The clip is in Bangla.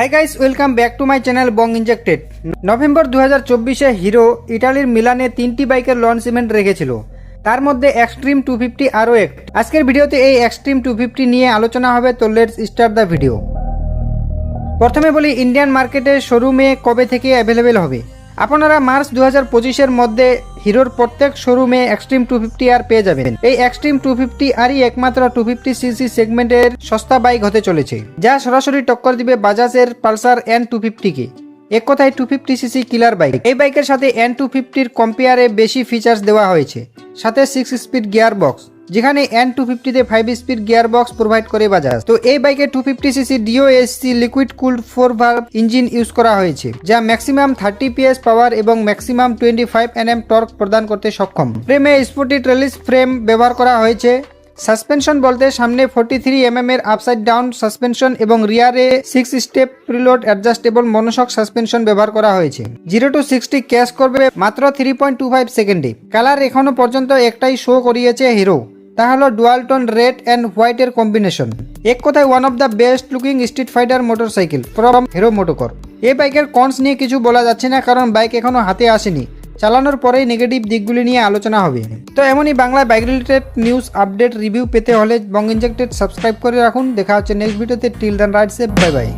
Hi guys welcome back to my channel Bong injected November দু হাজার চব্বিশে হিরো ইটালির মিলানে তিনটি বাইকের লঞ্চ ইভেন্ট রেখেছিল। তার মধ্যে এক্সট্রিম টু ফিফটি আরও এক। আজকের ভিডিওতে এই এক্সট্রিম টু ফিফটি নিয়ে আলোচনা হবে, তো লেটস স্টার্ট দ্য ভিডিও প্রথমে বলি ইন্ডিয়ান মার্কেটে শোরুমে কবে থেকে অ্যাভেলেবেল হবে? আপনারা মার্চ দু হাজার পঁচিশের মধ্যে হিরোর প্রত্যেক শোরুমে এক্সট্রিম টু ফিফটি আর পেয়ে যাবেন। এই এক্সট্রিম টু ফিফটি আরই একমাত্র টু ফিফটি সিসি সেগমেন্টের সস্তা বাইক হতে চলেছে, যা সরাসরি টক্কর দিবে বাজাজের পালসার এন টু ফিফটিকে এক কথায় two fifty CC killer bike এই বাইকের সাথে এন টু ফিফটির কম্পেয়ারে বেশি ফিচার্স দেওয়া হয়েছে, সাথে সিক্স স্পিড গিয়ার বক্স যেখানে N two ফিফটিতে five speed gear box provide করে বাজাজ। তো এই বাইকে টু ফিফটি সিসি ডিও SC liquid cooled four valve engine use করা হয়েছে, যা ম্যাক্সিমাম থার্টি পিএস পাওয়ার এবং maximum twenty five NM torque প্রদান করতে সক্ষম। ফ্রেমে স্পোর্টি ট্রেলিস ফ্রেম ব্যবহার করা হয়েছে। সাসপেনশন বলতে সামনে ফোর্টি থ্রি এমএম এর আপসাইড ডাউন সাসপেনশন এবং রিয়ারে six step preload adjustable monoshock suspension ব্যবহার করা হয়েছে। জিরো টু সিক্সটি ক্যাশ করবে মাত্র থ্রি পয়েন্ট টু ফাইভ সেকেন্ডে কালার এখনও পর্যন্ত একটাই শো করিয়েছে হিরো তা হলো ডুয়ালটন রেড অ্যান্ড হোয়াইটের কম্বিনেশন এক কথায় one of the best looking street fighter motorcycle from Hero MotoCorp এই বাইকের কনস নিয়ে কিছু বলা যাচ্ছে না, কারণ বাইক এখনও হাতে আসেনি। চালানোর পরেই নেগেটিভ দিকগুলি নিয়ে আলোচনা হবে। তো এমনই Bangla bike related news update review পেতে হলে বং ইনজেক্টেড সাবস্ক্রাইব করে রাখুন। দেখা হচ্ছে নেক্সট ভিডিওতে till then ride safe bye bye